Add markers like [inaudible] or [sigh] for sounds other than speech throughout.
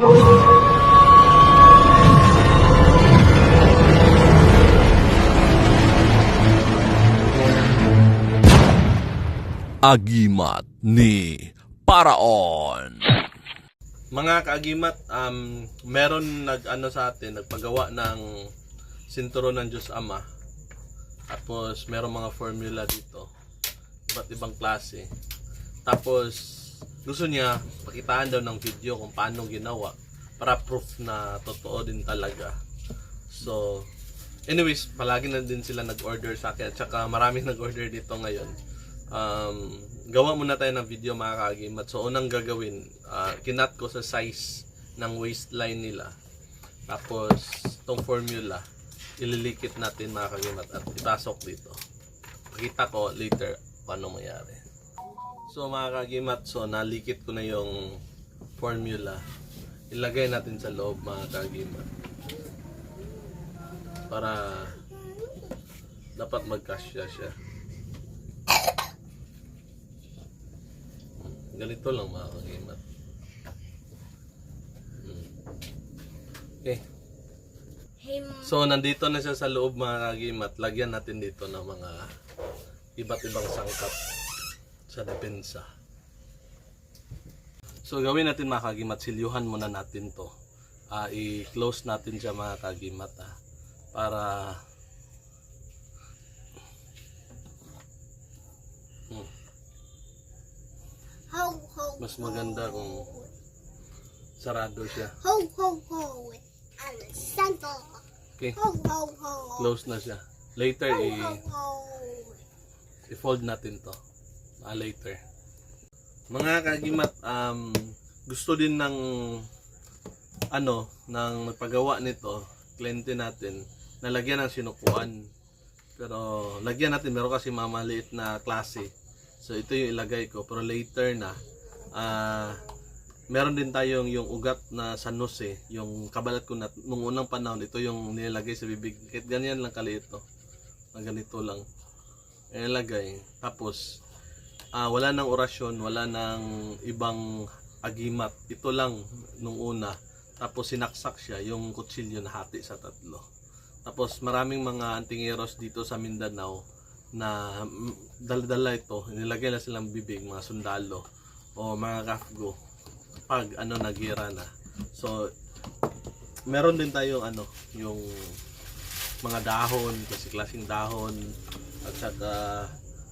Agimat ni Paraon. Mga kaagimat, um, meron nag ano sa atin, nagpagawa ng sinturon ng Diyos Ama. Tapos meron mga formula dito. Iba't ibang klase. Tapos gusto niya pakitaan daw ng video kung paano ginawa para proof na totoo din talaga. So, anyways, palagi na din sila nag-order sa akin at saka maraming [laughs] nag-order dito ngayon. Um, gawa muna tayo ng video mga kaagimat. So, unang gagawin, uh, kinat ko sa size ng waistline nila. Tapos, itong formula, ililikit natin mga kagimat at ipasok dito. Pakita ko later paano mangyari. So mga kagimat, so nalikit ko na yung formula. Ilagay natin sa loob mga kagimat. Para dapat magkasya siya. Ganito lang mga kagimat. Hmm. Okay. So, nandito na siya sa loob mga kagimat. Lagyan natin dito ng mga iba't ibang sangkap sa depensa. So, gawin natin mga kagimat. Silyuhan muna natin to. Ah, i-close natin siya mga kagimat ah, para Hmm, mas maganda kung sarado siya. ho, ho, ho. I'm a Santa. Okay, Ho, ho, ho. close na siya. Later, i-fold natin to ah, later. Mga kagimat um, gusto din ng ano ng magpagawa nito kliyente natin na lagyan ng sinukuan. Pero lagyan natin meron kasi mamaliit na klase. So ito yung ilagay ko pero later na ah meron din tayong yung ugat na sanus eh yung kabalat ko na nung unang panahon ito yung nilagay sa bibig. Kahit ganyan lang kaliit to ganito lang. Ilagay. Tapos, ah, wala nang orasyon, wala nang ibang agimat. Ito lang nung una. Tapos sinaksak siya, yung kutsilyo na hati sa tatlo. Tapos maraming mga antingeros dito sa Mindanao na mm, dala-dala ito, nilagay na silang bibig, mga sundalo o mga kafgo pag ano nagira na. So, meron din tayong ano, yung mga dahon, kasi klaseng dahon, at saka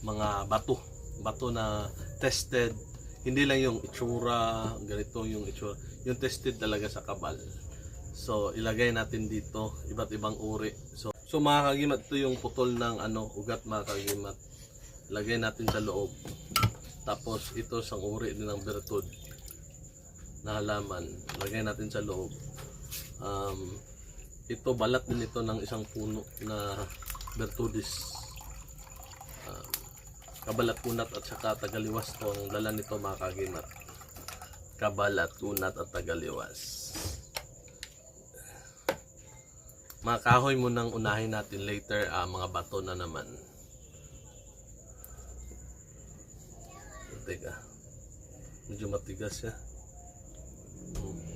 mga bato, bato na tested. Hindi lang yung itsura, ganito yung itsura. Yung tested talaga sa kabal. So, ilagay natin dito, iba't ibang uri. So, so mga kagimat, ito yung putol ng ano, ugat mga kagimat. Lagay natin sa loob. Tapos, ito isang uri din ng bertud na halaman. Lagay natin sa loob. Um, ito balat din ito ng isang puno na Bertudis. Kabalat kunat at saka tagaliwas to ang dala nito mga kagimat. Kabalat at tagaliwas. Mga kahoy mo nang unahin natin later, ah, mga bato na naman. Teka. Medyo matigas siya. Hmm.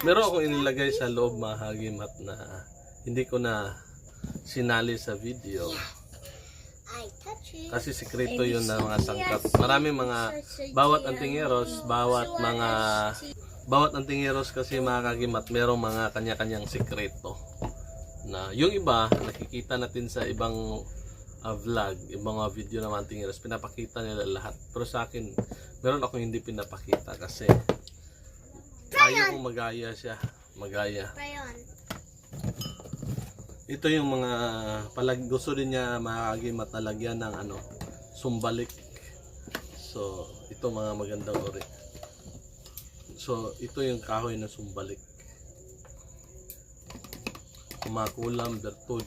Meron akong inilagay sa loob mga hagimat na hindi ko na sinali sa video. Kasi sikreto yun na mga sangkap. Maraming mga, bawat antingeros, bawat mga, bawat antingeros kasi mga kagimat, merong mga kanya-kanyang sikreto. Na yung iba, nakikita natin sa ibang ah, vlog, ibang mga video ng mga antingeros, pinapakita nila lahat. Pero sa akin, meron akong hindi pinapakita kasi ayaw kong magaya siya. Magaya. Crayon. Ito yung mga palag gusto din niya makakagimat na lagyan ng ano, sumbalik. So, ito mga magandang ori. So, ito yung kahoy na sumbalik. Kumakulam, bertud.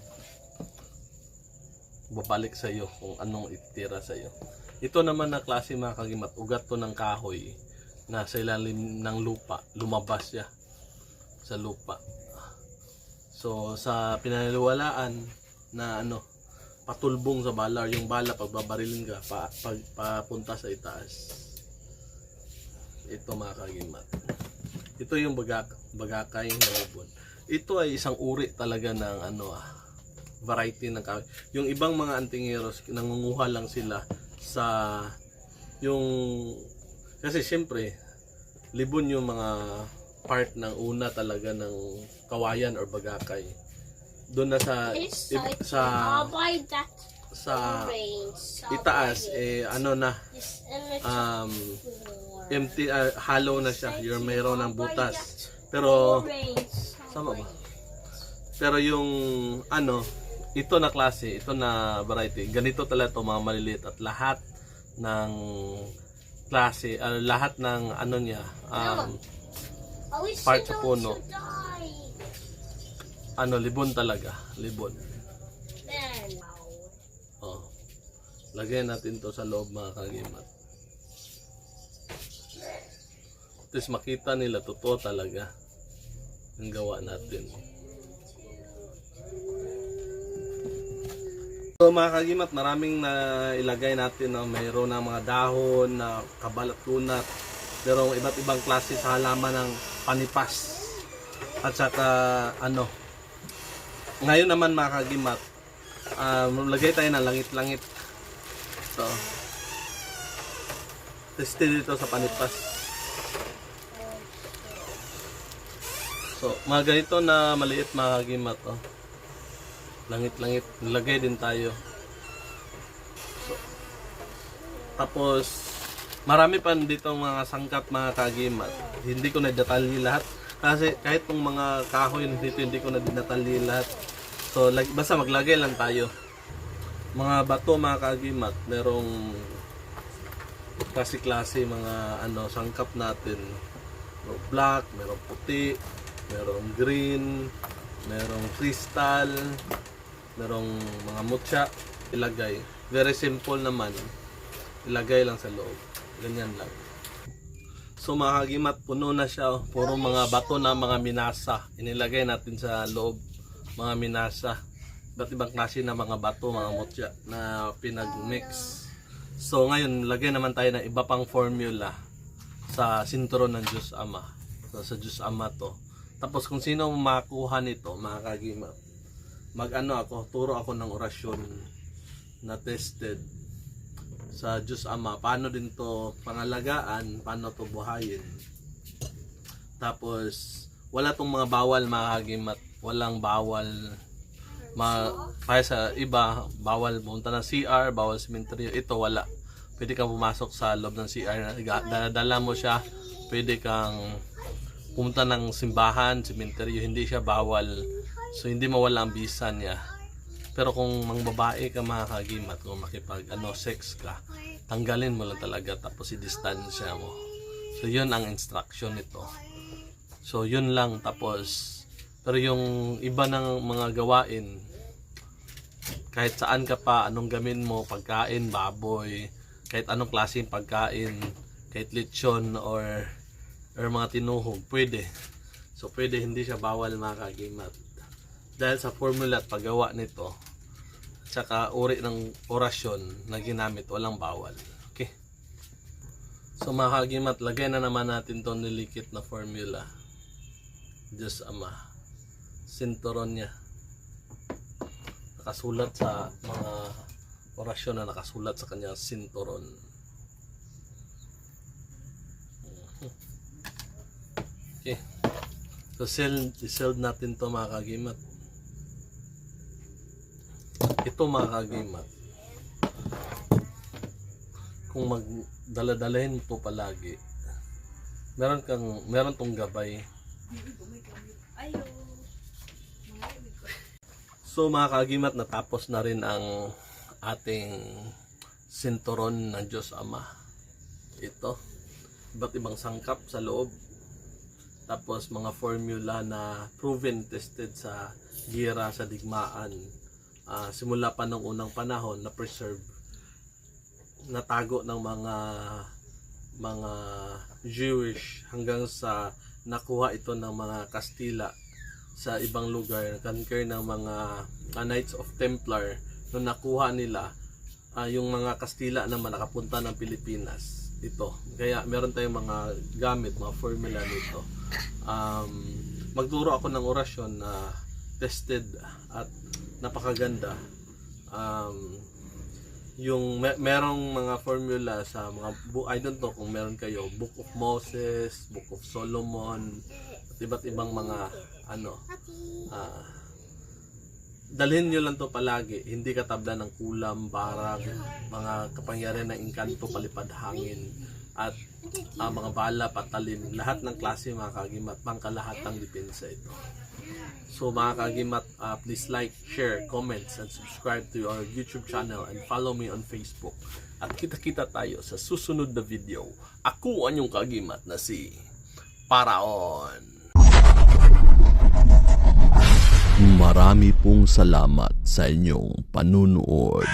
Babalik sa iyo kung anong itira sa iyo. Ito naman na klase mga kagimat, ugat to ng kahoy na sa ilalim ng lupa, lumabas siya sa lupa. So sa pinaniniwalaan na ano patulbong sa bala or yung bala pagbabarilin ka pa, pag, papunta sa itaas. Ito mga kagimat. Ito yung bagak, bagakay na libon. Ito ay isang uri talaga ng ano ah, variety ng kahoy. Yung ibang mga antingeros, nangunguha lang sila sa yung kasi siyempre libon yung mga part ng una talaga ng kawayan or bagakay. Doon na sa ib- side, sa sa itaas eh ano na um empty ah, hollow na siya. Yung mayroon ng butas. Pero Sama ba? Pero yung ano, ito na klase, ito na variety, ganito talaga to mga maliliit at lahat ng klase, ah, lahat ng ano niya, um, Part sa puno. ano, libon talaga, libon. Oh. Lagyan natin to sa loob mga kagimat. Tapos makita nila, totoo talaga ang gawa natin. So mga kagimat, maraming na ilagay natin na mayroon ng mga dahon na kabalat-kunat. Merong iba't ibang klase sa halaman ng panipas. At saka ano, ngayon naman mga kagimat, um, lagay tayo ng langit-langit. So, tested dito sa panipas. So, mga ganito na maliit mga kagimat. Oh. Langit-langit. Lagay din tayo. So, tapos, marami pa dito mga sangkap mga kagimat. Hindi ko na detalye lahat. Kasi kahit tong mga kahoy dito, hindi ko na detalye lahat. So, lag, basta maglagay lang tayo. Mga bato, mga kagimat, merong klase-klase mga ano sangkap natin. Merong black, merong puti, merong green, merong crystal, merong mga mutya, ilagay. Very simple naman. Ilagay lang sa loob. Ganyan lang. So mga puno na siya. oh. Puro mga bato na mga minasa. Inilagay natin sa loob. Mga minasa. Iba't ibang klase na mga bato, mga mutya na pinag-mix. So ngayon, lagay naman tayo ng iba pang formula sa sinturon ng Diyos Ama. So, sa Diyos Ama to. Tapos kung sino makuha nito, mga kagimat, mag-ano ako, turo ako ng orasyon na tested sa Diyos Ama. Paano din to pangalagaan, paano to buhayin. Tapos, wala tong mga bawal mga kagimat. Walang bawal ma kaya sa iba bawal pumunta ng CR bawal cemetery ito wala pwede kang pumasok sa loob ng CR dala mo siya pwede kang pumunta ng simbahan cemetery hindi siya bawal so hindi mawala ang visa niya. Pero kung mang babae ka mga kagimat kung makipag ano sex ka tanggalin mo lang talaga tapos i-distansya mo. So yun ang instruction nito. So yun lang tapos pero yung iba ng mga gawain kahit saan ka pa anong gamin mo pagkain baboy kahit anong klaseng pagkain kahit lechon or or mga tinuhog pwede. So pwede hindi siya bawal mga kagimat dahil sa formula at paggawa nito tsaka uri ng orasyon na ginamit walang bawal okay so mga kagimat lagay na naman natin to nilikit na formula Diyos Ama. Sinturon niya. Nakasulat sa mga orasyon na nakasulat sa kanyang sinturon. Okay. So, sell, sell natin to mga kagimat. Ito mga. Kung magdaladalahin to palagi, meron kang, meron tong gabay So mga kagimat, natapos na rin ang ating sinturon ng Diyos Ama. Ito, iba't ibang sangkap sa loob. Tapos mga formula na proven, tested sa gira, sa digmaan. Ah, simula pa nung unang panahon na preserve. Natago ng mga mga Jewish hanggang sa nakuha ito ng mga Kastila sa ibang lugar, conquer ng mga uh, Knights of Templar nung nakuha nila ah, yung mga Kastila naman nakapunta ng Pilipinas ito. Kaya meron tayong mga gamit, mga formula nito. Um, magturo ako ng orasyon na tested at napakaganda. Um, yung may, merong mga formula sa mga bu- I don't know kung meron kayo. Book of Moses, Book of Solomon, at iba't ibang mga ano ah dalhin nyo lang to palagi. Hindi katabla ng kulam, barang mga kapangyarihan ng inkanto, palipad hangin at ah, mga bala, patalim. Lahat ng klase mga kagimat pangkalahatang depensa ito So mga kagimat, uh, please like, share, comments, and subscribe to our YouTube channel and follow me on Facebook. At kita-kita tayo sa susunod na video. Ako ang inyong kagimat na si Paraon. Marami pong salamat sa inyong panunood.